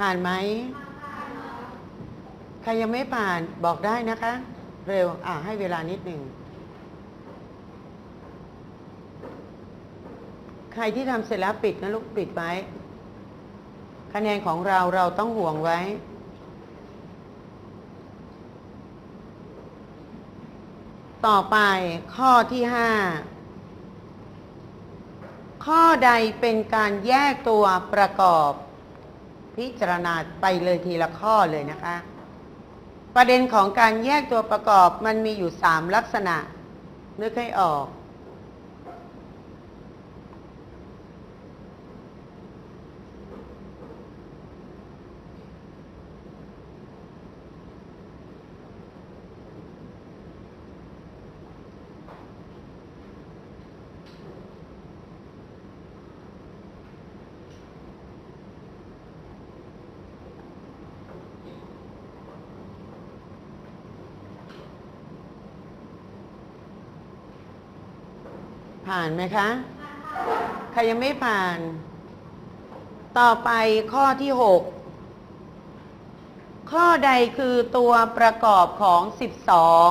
ผ่านไหม ใครยังไม่ผ่านบอกได้นะคะ เร็ว อ่าให้เวลานิดหนึ่ง ใครที่ทำเสร็จแล้วปิดนะลูกปิดไว้ คะแนนของเราเราต้องห่วงไว้ต่อไปข้อที่ห้าข้อใดเป็นการแยกตัวประกอบ พิจารณาไปเลยทีละข้อเลยนะคะ ประเด็นของการแยกตัวประกอบมันมีอยู่สามลักษณะนึกให้ออก ผ่านไหมคะ ใครยังไม่ผ่าน ต่อไปข้อที่หกข้อใดคือตัวประกอบของสิบสอง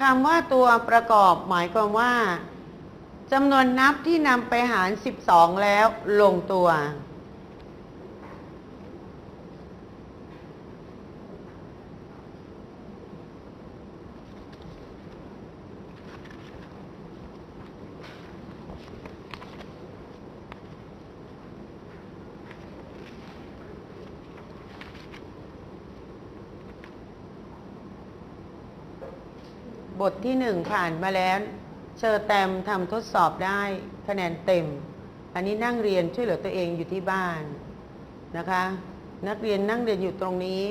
คำว่าตัวประกอบหมายความว่าจำนวนนับที่นำไปหาร 12 แล้วลงตัว บทที่หนึ่งผ่านมาแล้ว เชอแตมทำทดสอบได้คะแนนเต็ม อันนี้นั่งเรียนช่วยเหลือตัวเองอยู่ที่บ้านนะคะ นักเรียนนั่งเรียนอยู่ตรงนี้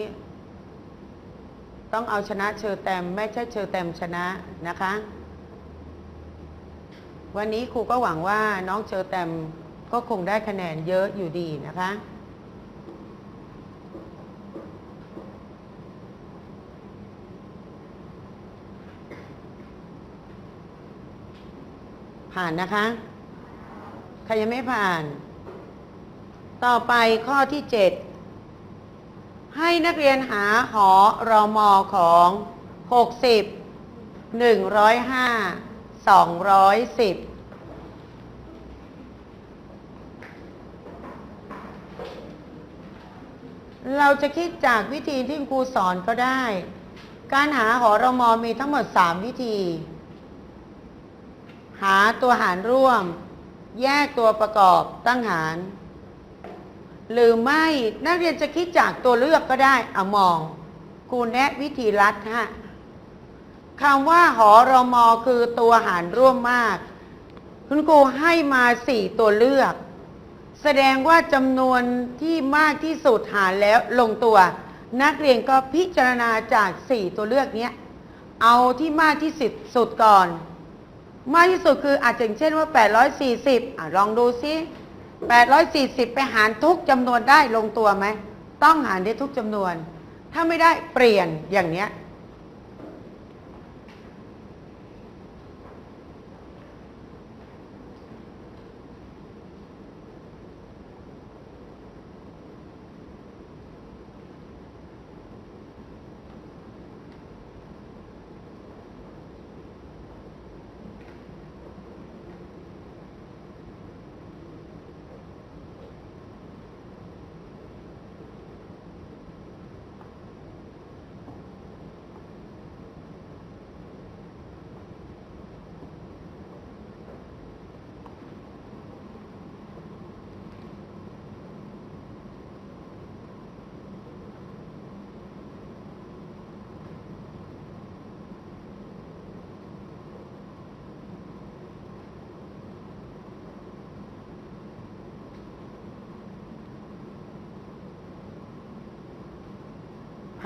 ต้องเอาชนะเชอแตมไม่ใช่เชอแตมชนะนะคะ วันนี้ครูก็หวังว่าน้องเชอแตมก็คงได้คะแนนเยอะอยู่ดีนะคะ ผ่านนะคะ ใครยังไม่ผ่าน ต่อไปข้อที่7ให้นักเรียนหาหอรอมอของ60 105 210เราจะคิดจากวิธีที่ครูสอนก็ได้ การหาหอรมอมีทั้งหมด 3 วิธี หาตัวหารร่วม แยกตัวประกอบตั้งหาร หรือไม่นักเรียนจะคิดจากตัวเลือกก็ได้เอามองครูแนะวิธีรัดฮะคำว่าหอรมอคือตัวหารร่วมมาก คุณครูให้มาสี่ตัวเลือก แสดงว่าจำนวนที่มากที่สุดหารแล้วลงตัว นักเรียนก็พิจารณาจากสี่ตัวเลือกนี้เอาที่มากที่สุดสุดก่อน มากที่สุดคืออาจจะอย่างเช่นว่า 840อะลองดูซิ 840 ไปหารทุกจำนวนได้ลงตัวไหม ต้องหารได้ทุกจำนวน ถ้าไม่ได้เปลี่ยนอย่างเนี้ย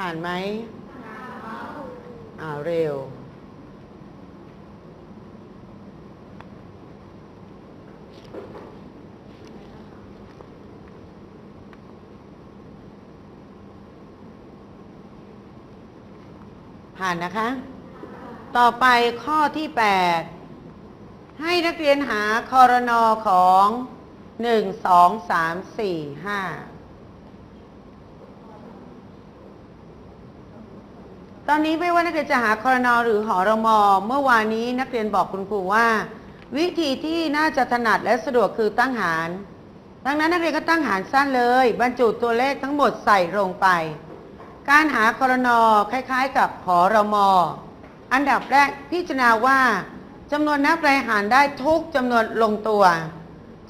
ผ่านไหมอ่าเร็ว ผ่านนะคะ ต่อไปข้อที่ 8 ให้นักเรียนหาคอรนอของ 1 2 3 4 5 อนนี้ไม่ว่านักเรียนจะหาคอรนอหรือหอรมอเมื่อวานนี้นักเรียนบอกคุณครูว่า วิธีที่น่าจะถนัดและสะดวกคือตั้งหาร ดังนั้นนักเรียนก็ตั้งหารสั้นเลย บรรจุตัวเลขทั้งหมดใส่ลงไป การหาคอรนอคล้ายๆ กับหอรมออันดับแรกพิจารณาว่าจำนวนนับรายหารได้ทุกจำนวนลงตัว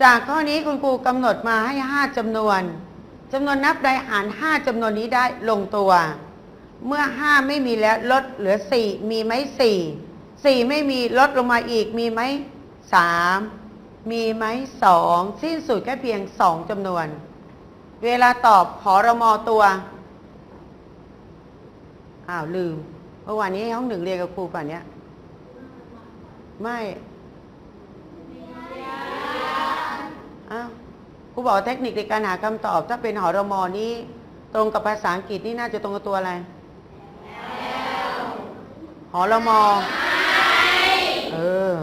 จากข้อนี้คุณครูกำหนดมาให้ 5จำนวนจำนวนนับรายหาร 5จำนวนนี้ได้ลงตัว เมื่อ5ไม่มีแล้วลดเหลือ4มีไหม4 4ไม่มีลดลงมาอีกมีไหม3มีไหม2สิ้นสุดแค่เพียง2จำนวน เวลาตอบขอรมอตัวอ้าวลืมเมื่อวานนี้ห้องหนึ่งเรียนกับครูป่ะเนี้ยไม่อ้าวครูบอกเทคนิคในการหาคำตอบ ถ้าเป็นหอรมอนี้ ตรงกับภาษาอังกฤษนี่น่าจะตรงกับตัวอะไร หอรมอเออ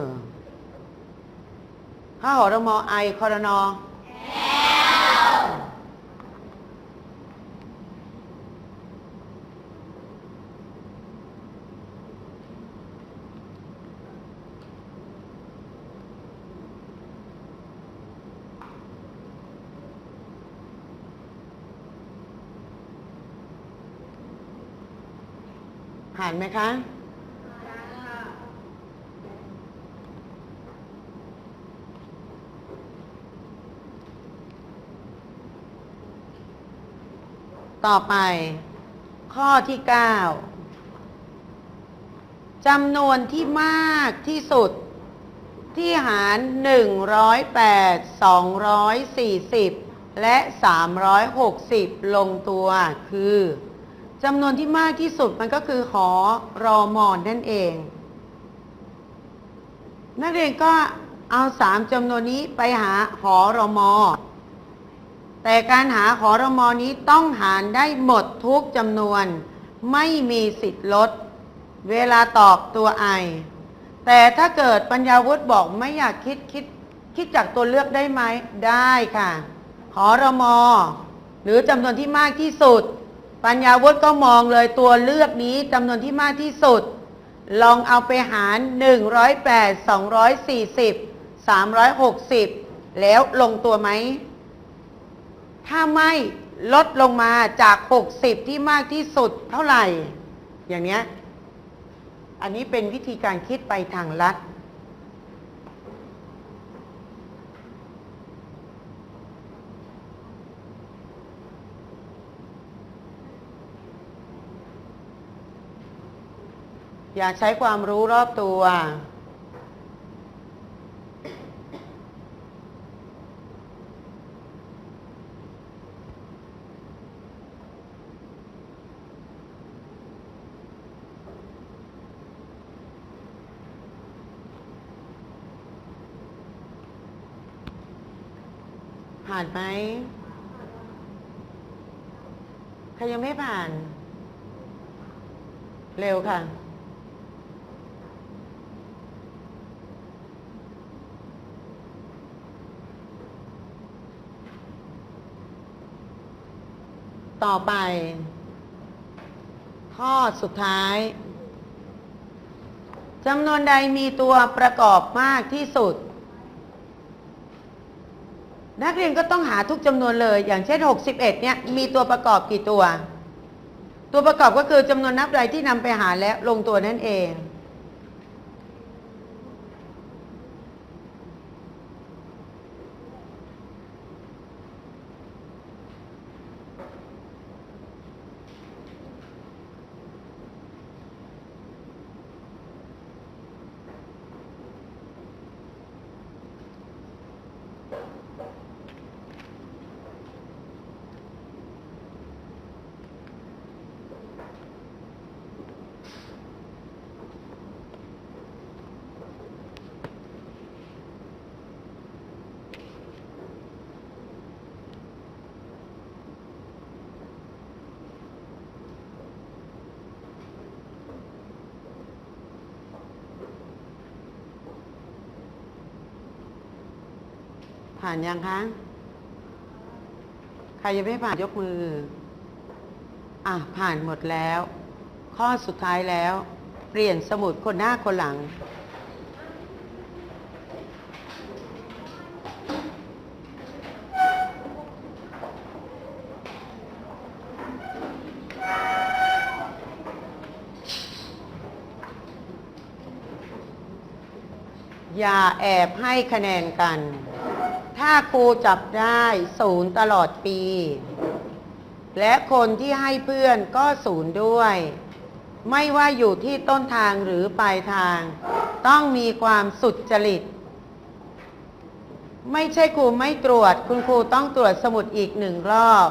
ถ้าหอรมอไอคอรนอผ่านไหมคะ ต่อไป ข้อที่9จำนวนที่มากที่สุด ที่หาร 108 240 และ 360 ลงตัวคือจำนวนที่มากที่สุดมันก็คือหอรอมอนนั่นเอง นักเรียนก็เอาสามจำนวนนี้ไปหาหอรอมอ แต่การหาหอรมอนี้ต้องหารได้หมดทุกจำนวน ไม่มีสิทธิ์ลด เวลาตอบตัวไอ แต่ถ้าเกิดปัญญาวุฒิบอกไม่อยากคิดคิดคิดจากตัวเลือกได้ไหมได้ค่ะหอรมอ หรือจำนวนที่มากที่สุด ปัญญาวุฒิก็มองเลยตัวเลือกนี้จำนวนที่มากที่สุด ลองเอาไปหาร 108 240 360 แล้วลงตัวไหม ถ้าไม่ลดลงมาจาก 60 ที่มากที่สุดเท่าไหร่ อย่างเนี้ย อันนี้เป็นวิธีการคิดไปทางลัด อยากใช้ความรู้รอบตัว ผ่านไหมใครยังไม่ผ่าน เร็วค่ะ ต่อไป ข้อสุดท้ายจำนวนใดมีตัวประกอบมากที่สุด นักเรียนก็ต้องหาทุกจำนวนเลย อย่างเช่น 61 เนี่ย มีตัวประกอบกี่ตัว ตัวประกอบก็คือจำนวนนับรายที่นำไปหารและลงตัวนั่นเอง ผ่านยังคะ ใครยังไม่ผ่านยกมือ อะ ผ่านหมดแล้ว ข้อสุดท้ายแล้ว เปลี่ยนสมุดคนหน้าคนหลัง อย่าแอบให้คะแนนกันาครูจับได้ศูนย์ตลอดปี และคนที่ให้เพื่อนก็ศูนย์ด้วย ไม่ว่าอยู่ที่ต้นทางหรือปลายทาง ต้องมีความสุดจริต ไม่ใช่ครูไม่ตรวจ คุณครูต้องตรวจสมุดอีกหนึ่งรอบ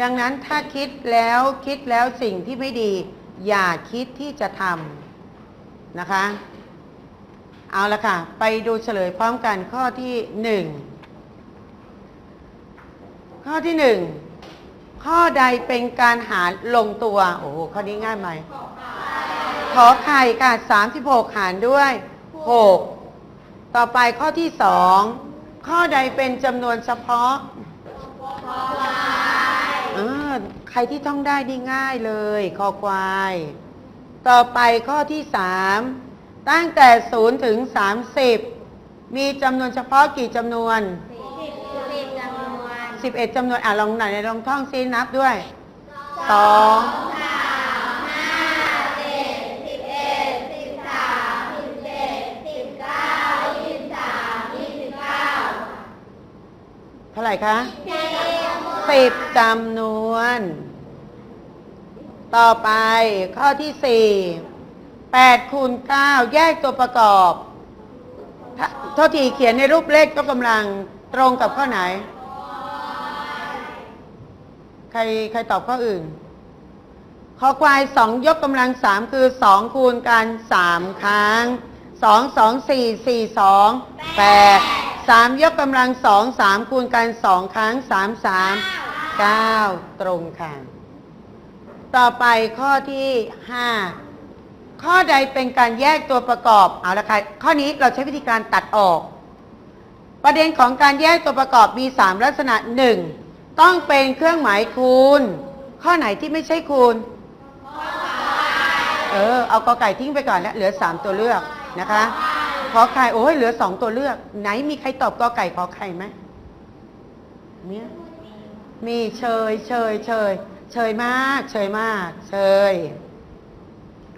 ดังนั้นถ้าคิดแล้วคิดแล้วสิ่งที่ไม่ดี อย่าคิดที่จะทำนะคะเอาละค่ะ ไปดูเฉลยพร้อมกันข้อที่หนึ่ง ข้อที่หนึ่งข้อใดเป็นการหารลงตัว โอ้โหข้อนี้ง่ายไหมขอไข่ค่ะ36หกหารด้วย6ต่อไปข้อที่สองข้อใดเป็นจำนวนเฉพาะเออใครที่ท่องได้ดีง่ายเลยคอควาย ต่อไปข้อที่สามตั้งแต่0ถึง30มีจำนวนเฉพาะกี่จำนวน 11จำนวนอะลองไหนลองท่องซีนับด้วย2เท่าไหร่คะสิบจำนวน ต่อไปข้อที่สี่แปดคูณเก้าแยกตัวประกอบถ้าโทษทีเขียนในรูปเลขก็กำลังตรงกับข้อไหน ใครใครตอบข้ออื่น ขอควายสองยกกำลังสามคือสองคูณกันสามครั้งสองสองสี่สี่สองแปดสามยกกำลังสองสามคูณกันสองครั้งสามสามเก้าตรงค่ะ ต่อไปข้อที่ห้าข้อใดเป็นการแยกตัวประกอบเอาละค่ะข้อนี้เราใช้วิธีการตัดออก ประเด็นของการแยกตัวประกอบมี 3 ลักษณะ 1. ต้องเป็นเครื่องหมายคูณ ข้อไหนที่ไม่ใช่คูณ เออ เอากอไก่ทิ้งไปก่อนนะเหลือ3ตัวเลือกนะคะขอไข่โอ้ยเหลือ2ตัวเลือก ไหนมีใครตอบกอไก่ขอไข่ไหมเนี่ยมีเชยเชยเชยเชยมาก เชยมาก เชย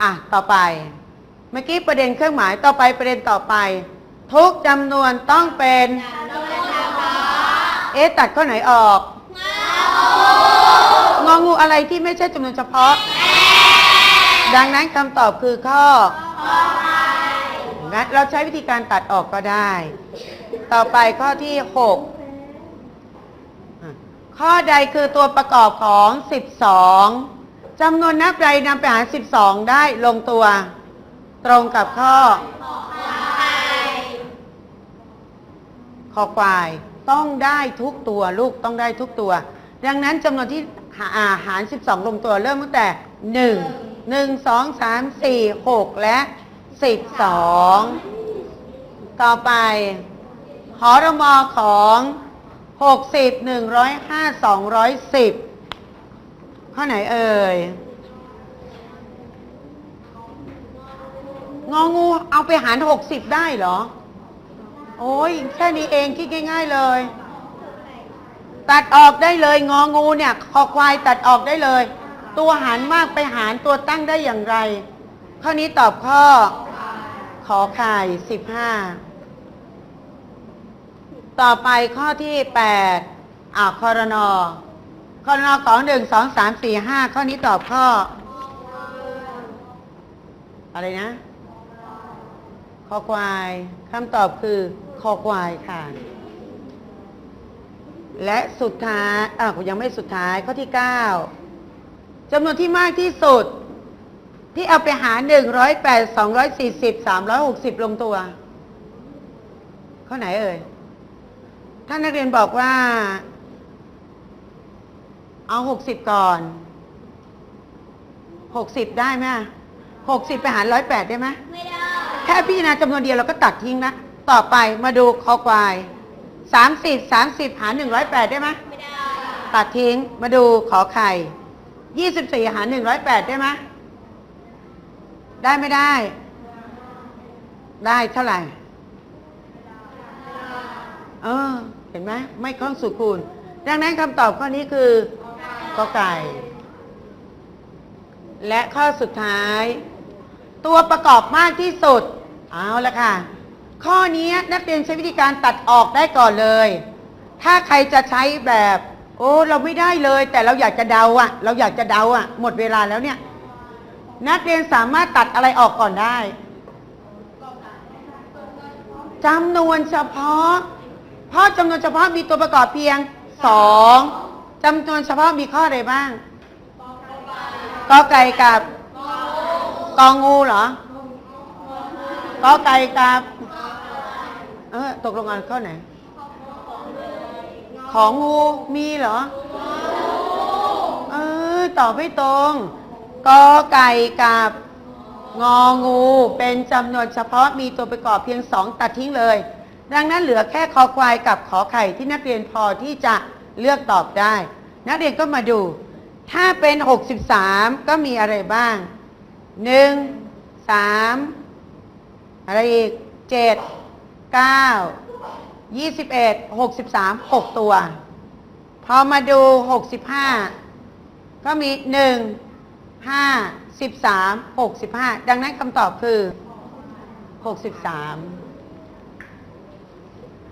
อะต่อไป เมื่อกี้ประเด็นเครื่องหมายต่อไปประเด็นต่อไป ทุกจำนวนต้องเป็น เอ๊ะตัดข้อไหนออก งองูอะไรที่ไม่ใช่จำนวนเฉพาะ ดังนั้นคำตอบคือข้องั้นเราใช้วิธีการตัดออกก็ได้ ต่อไปข้อที่ 6 ข้อใดคือตัวประกอบของ 12จำนวนนับใดนำไปหาร 12 ได้ลงตัว ตรงกับข้อคอควายต้องได้ทุกตัวลูกต้องได้ทุกตัว ดังนั้นจำนวนที่หาอาหาร 12 ลงตัวเริ่มตั้งแต่ 1 1 2 3 4 6 และ 12 ต่อไปหอรมอของ 60 105 210 ข้อไหนเอ่ย งองูเอาไปหาร 60 ได้เหรอ โอ้ยแค่นี้เองคิดง่าย ๆเลย ตัดออกได้เลย งองูเนี่ยคอควายตัดออกได้เลย ตัวหารมากไปหารตัวตั้งได้อย่างไร ข้อนี้ตอบข้อ ขอไข่สิบห้าต่อไปข้อที่แปดอ่าคอรนอคอรนอของหนึ่งสองสามสี่ห้าข้อนี้ตอบข้อ อะไรนะคอควายคำตอบคือคอควายค่ะ และสุดท้ายอะยังไม่สุดท้ายข้อที่9จำนวนที่มากที่สุด ที่เอาไปหาร108 240 360ลงตัว ข้อไหนเอ่ยท่านนักเรียนบอกว่า เอา60ก่อน60ได้ไหม60ไปหาร108ได้ไหมไม่ได้ แค่พิจารณาจำนวนเดียวเราก็ตัดทิ้งนะ ต่อไปมาดูคอควาย สามสิบสามสิบหารหนึ่งร้อยแปดได้ไหมไม่ได้ ตัดทิ้งมาดูขอไข่ยี่สิบสี่หารหนึ่งร้อยแปดได้ไหมได้ไม่ได้ ได้เท่าไหร่ เออ เห็นไหมไม่คล่องสุคูณ ดังนั้นคำตอบข้อนี้คือกอไก่ และข้อสุดท้าย ตัวประกอบมากที่สุด เอาละค่ะ ข้อนี้นักเรียนใช้วิธีการตัดออกได้ก่อนเลย ถ้าใครจะใช้แบบ โอ้ เราไม่ได้เลย แต่เราอยากจะเดาอะเราอยากจะเดาอะหมดเวลาแล้วเนี่ย นักเรียนสามารถตัดอะไรออกก่อนได้จำนวนเฉพาะ เพราะจำนวนเฉพาะมีตัวประกอบเพียงสองจำนวนเฉพาะมีข้ออะไรบ้างกอไก่กับกองูเหรอกอไก่กับ เออตกลงกันข้อไหน ของงูมีเหรอ เออตอบไม่ตรงกอไก่กับงองู เป็นจำนวนเฉพาะมีตัวประกอบเพียงสองตัดทิ้งเลย ดังนั้นเหลือแค่คอควายกับขอไข่ที่นักเรียนพอที่จะเลือกตอบได้ นักเรียนก็มาดู ถ้าเป็น 63 ก็มีอะไรบ้าง 1 3 อะไรอีก 7 9 21 63 6ตัว พอมาดู65ก็มี1 5 13 65ดังนั้นคำตอบคือ63